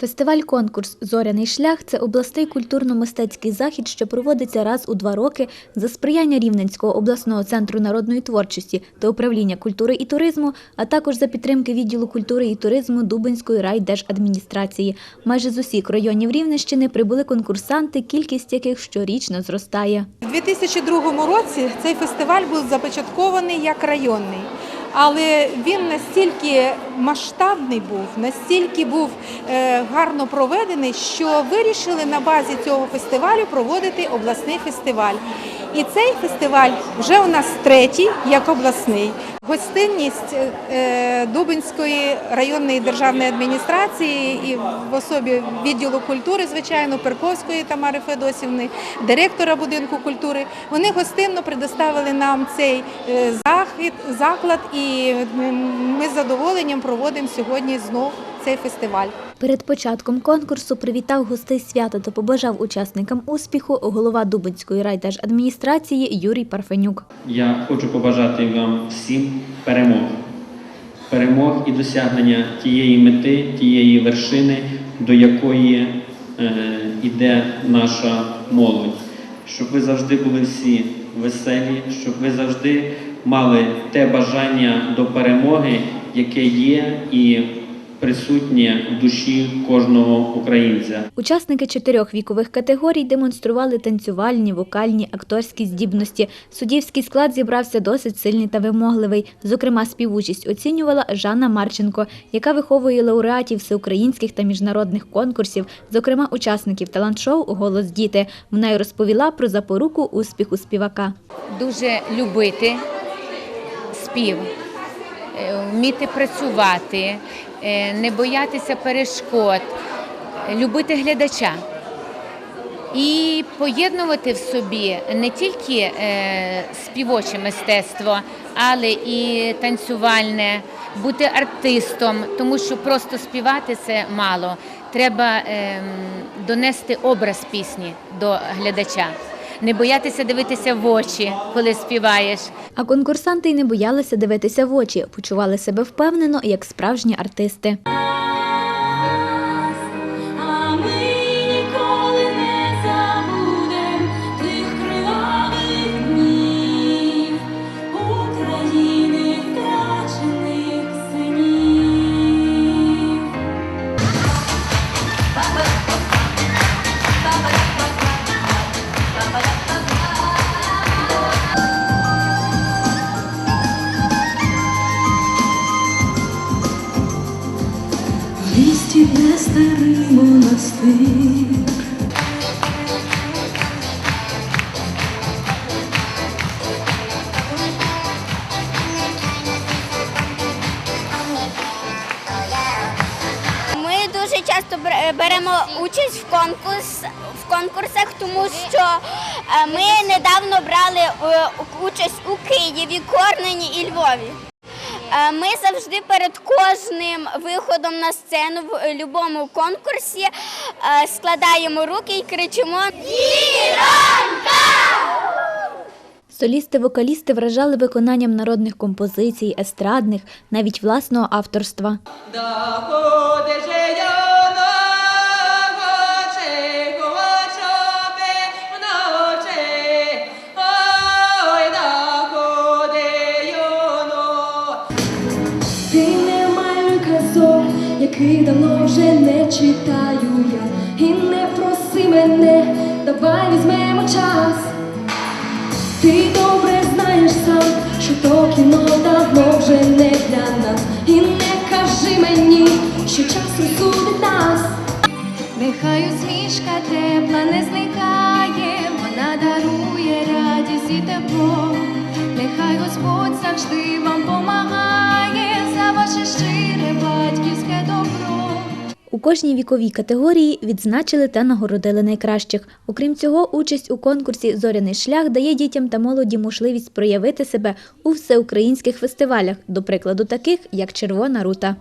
Фестиваль-конкурс Зоряний шлях це обласний культурно-мистецький захід, що проводиться раз у два роки за сприяння Рівненського обласного центру народної творчості та управління культури і туризму, а також за підтримки відділу культури і туризму Дубинської райдержадміністрації. Майже з усіх районів Рівненщини прибули конкурсанти, кількість яких щорічно зростає. У 2002 році цей фестиваль був започаткований як районний, але він настільки масштабний був, настільки був е, гарно проведений, що вирішили на базі цього фестивалю проводити обласний фестиваль. І цей фестиваль вже у нас третій як обласний. Гостинність е, Дубинської районної державної адміністрації і в особі відділу культури, звичайно, Перковської Тамари Федосівни, директора будинку культури. Вони гостинно предоставили нам цей е, захід, заклад, і ми з задоволенням проводимо сьогодні знов цей фестиваль. Перед початком конкурсу привітав гостей свята та побажав учасникам успіху голова Дубинської райдержадміністрації Юрій Парфенюк. Я хочу побажати вам всім перемог. Перемог і досягнення тієї мети, тієї вершини, до якої е, йде наша молодь. Щоб ви завжди були всі веселі, щоб ви завжди мали те бажання до перемоги, яке є і присутнє в душі кожного українця. Учасники чотирьох вікових категорій демонстрували танцювальні, вокальні, акторські здібності. Суддівський склад зібрався досить сильний та вимогливий. Зокрема, співучість оцінювала Жанна Марченко, яка виховує лауреатів всеукраїнських та міжнародних конкурсів, зокрема учасників талант-шоу Голос діти. Вона й розповіла про запоруку успіху співака. дуже любити спів, вміти працювати, е, не боятися перешкод, любити глядача. І поєднувати в собі не тільки е, співоче мистецтво, але і танцювальне, бути артистом, тому що просто співати це мало. Треба ем, донести образ пісні до глядача, не боятися дивитися в очі, коли співаєш. А конкурсанти й не боялися дивитися в очі, почували себе впевнено, як справжні артисти. В лісті, де старий монастир, Ми дуже часто беремо участь в конкурс в конкурсах, тому що е, ми недавно брали е, участь у Києві, Корнені і Львові. Е, Ми завжди перед кожним виходом на сцену в будь-якому конкурсі е, складаємо руки і кричимо «Віронька!» Солісти-вокалісти вражали виконанням народних композицій, естрадних, навіть власного авторства. ти який давно вже не читаю я. І не проси мене, давай візьмемо час. Ти добре знаєш сам, що то кіно давно вже не для нас. І не кажи мені, що час розсудить нас. Нехай усмішка тепла не зникає, вона дарує радість і тепло. Нехай Господь завжди вам У кожній віковій категорії відзначили та нагородили найкращих. Окрім цього, участь у конкурсі Зоряний шлях дає дітям та молоді можливість проявити себе у всеукраїнських фестивалях, до прикладу, таких як Червона рута.